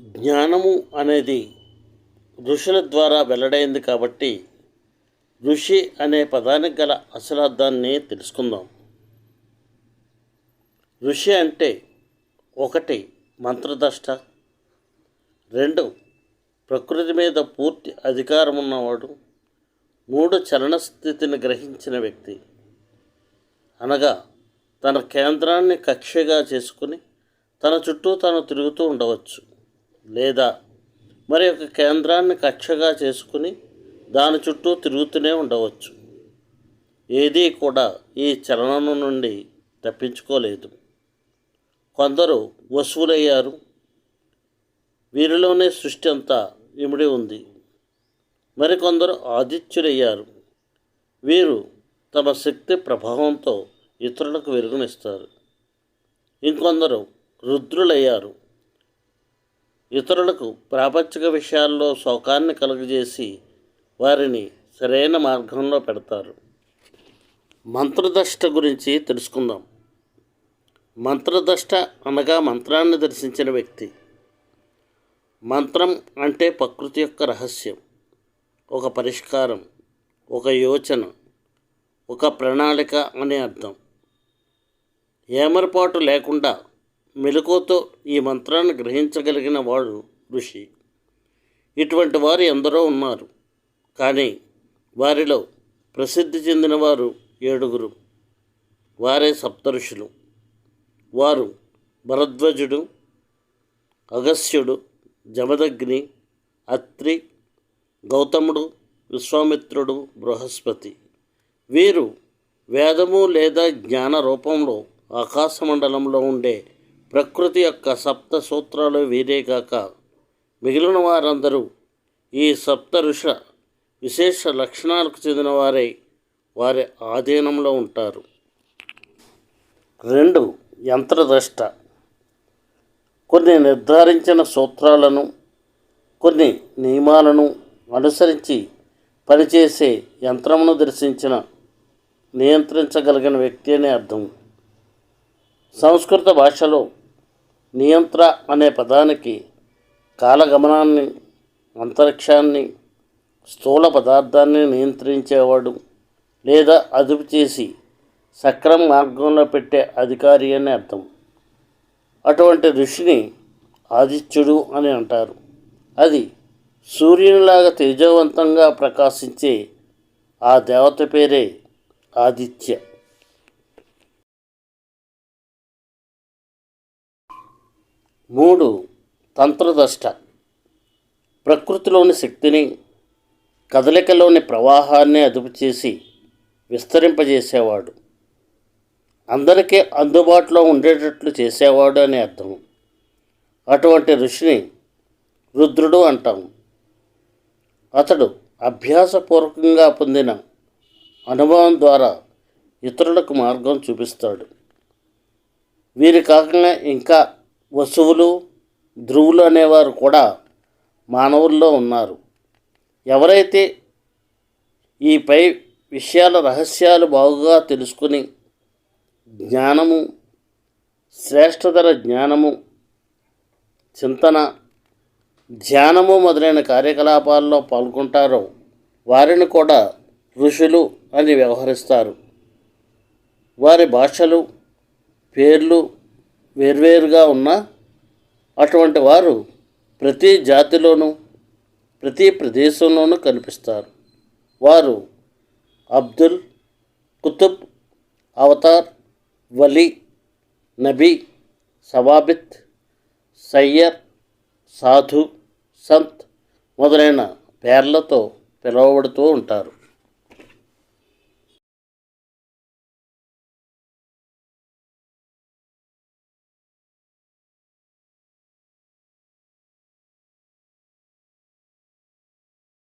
జ్ఞానము అనేది ఋషుల ద్వారా వెల్లడైంది కాబట్టి ఋషి అనే పదానికి గల అసలార్థాన్ని తెలుసుకుందాం. ఋషి అంటే ఒకటి మంత్రదష్ట. రెండు ప్రకృతి మీద పూర్తి అధికారం ఉన్నవాడు. మూడు చలన స్థితిని గ్రహించిన వ్యక్తి. అనగా తన కేంద్రాన్ని కక్షగా చేసుకుని తన చుట్టూ తాను తిరుగుతూ ఉండవచ్చు. లేదా మరి ఒక కేంద్రాన్ని కక్షగా చేసుకుని దాని చుట్టూ తిరుగుతూనే ఉండవచ్చు. ఏదీ కూడా ఈ చలనం నుండి తప్పించుకోలేదు. కొందరు వసువులయ్యారు. వీరిలోనే సృష్టి అంతా ఇమిడి ఉంది. మరికొందరు ఆదిత్యులయ్యారు. వీరు తమ శక్తి ప్రభావంతో ఇతరులకు వెలుగునిస్తారు. ఇంకొందరు రుద్రులయ్యారు. ఇతరులకు ప్రాపంచిక విషయాల్లో శోకాన్ని కలుగజేసి వారిని సరైన మార్గంలో పెడతారు. మంత్రదష్ట గురించి తెలుసుకుందాం. మంత్రదష్ట అనగా మంత్రాన్ని దర్శించిన వ్యక్తి. మంత్రం అంటే ప్రకృతి యొక్క రహస్యం ఒక పరిష్కారం ఒక యోచన ఒక ప్రణాళిక అనే అర్థం. ఏమరపాటు లేకుండా మెలకువతో ఈ మంత్రాన్ని గ్రహించగలిగిన వాడు ఋషి. ఇటువంటి వారు ఎందరో ఉన్నారు. కానీ వారిలో ప్రసిద్ధి చెందిన వారు ఏడుగురు. వారే సప్త ఋషులు. వారు భరద్వజుడు అగస్యుడు జమదగ్ని అత్రి గౌతముడు విశ్వామిత్రుడు బృహస్పతి. వీరు వేదము లేదా జ్ఞాన రూపంలో ఆకాశమండలంలో ఉండే ప్రకృతి యొక్క సప్త సూత్రాలు వీరేగాక మిగిలిన వారందరూ ఈ సప్త ఋష విశేష లక్షణాలకు చెందిన వారై వారి ఆధీనంలో ఉంటారు. రెండు యంత్రదష్ట. కొన్ని నిర్ధారించిన సూత్రాలను కొన్ని నియమాలను అనుసరించి పనిచేసే యంత్రమును దర్శించిన నియంత్రించగలిగిన వ్యక్తి అనే అర్థం. సంస్కృత భాషలో నియంత్ర అనే పదానికి కాలగమనాన్ని అంతరిక్షాన్ని స్థూల పదార్థాన్ని నియంత్రించేవాడు లేదా అదుపు చేసి సక్రమ మార్గంలో పెట్టే అధికారి అని అర్థం. అటువంటి ఋషిని ఆదిత్యుడు అని అంటారు. అది సూర్యునిలాగా తేజవంతంగా ప్రకాశించే ఆ దేవత పేరే ఆదిత్య. మూడు తంత్రదష్ట. ప్రకృతిలోని శక్తిని కదలికలోని ప్రవాహాన్ని అదుపు చేసి విస్తరింపజేసేవాడు. అందరికీ అందుబాటులో ఉండేటట్లు చేసేవాడు అని అర్థం అటువంటి ఋషిని రుద్రుడు అంటాం అతడు అభ్యాసపూర్వకంగా పొందిన అనుభవం ద్వారా ఇతరులకు మార్గం చూపిస్తాడు. వీరి కాకుండా ఇంకా వసువులు ధ్రువులు అనేవారు కూడా మానవుల్లో ఉన్నారు. ఎవరైతే ఈ పై విషయాల రహస్యాలు బాగుగా తెలుసుకుని జ్ఞానము శ్రేష్టతర జ్ఞానము చింతన ధ్యానము మొదలైన కార్యకలాపాల్లో పాల్గొంటారో వారిని కూడా ఋషులు అని వ్యవహరిస్తారు. వారి భాషలు పేర్లు వేర్వేరుగా ఉన్న అటువంటి వారు ప్రతి జాతిలోనూ ప్రతి ప్రదేశంలోనూ కనిపిస్తారు. వారు అబ్దుల్ కుతుబ్ అవతార్ వలి నబీ సవాబిత్ సయ్యర్ సాధు సంత్ మొదలైన పేర్లతో పిలువబడుతూ ఉంటారు.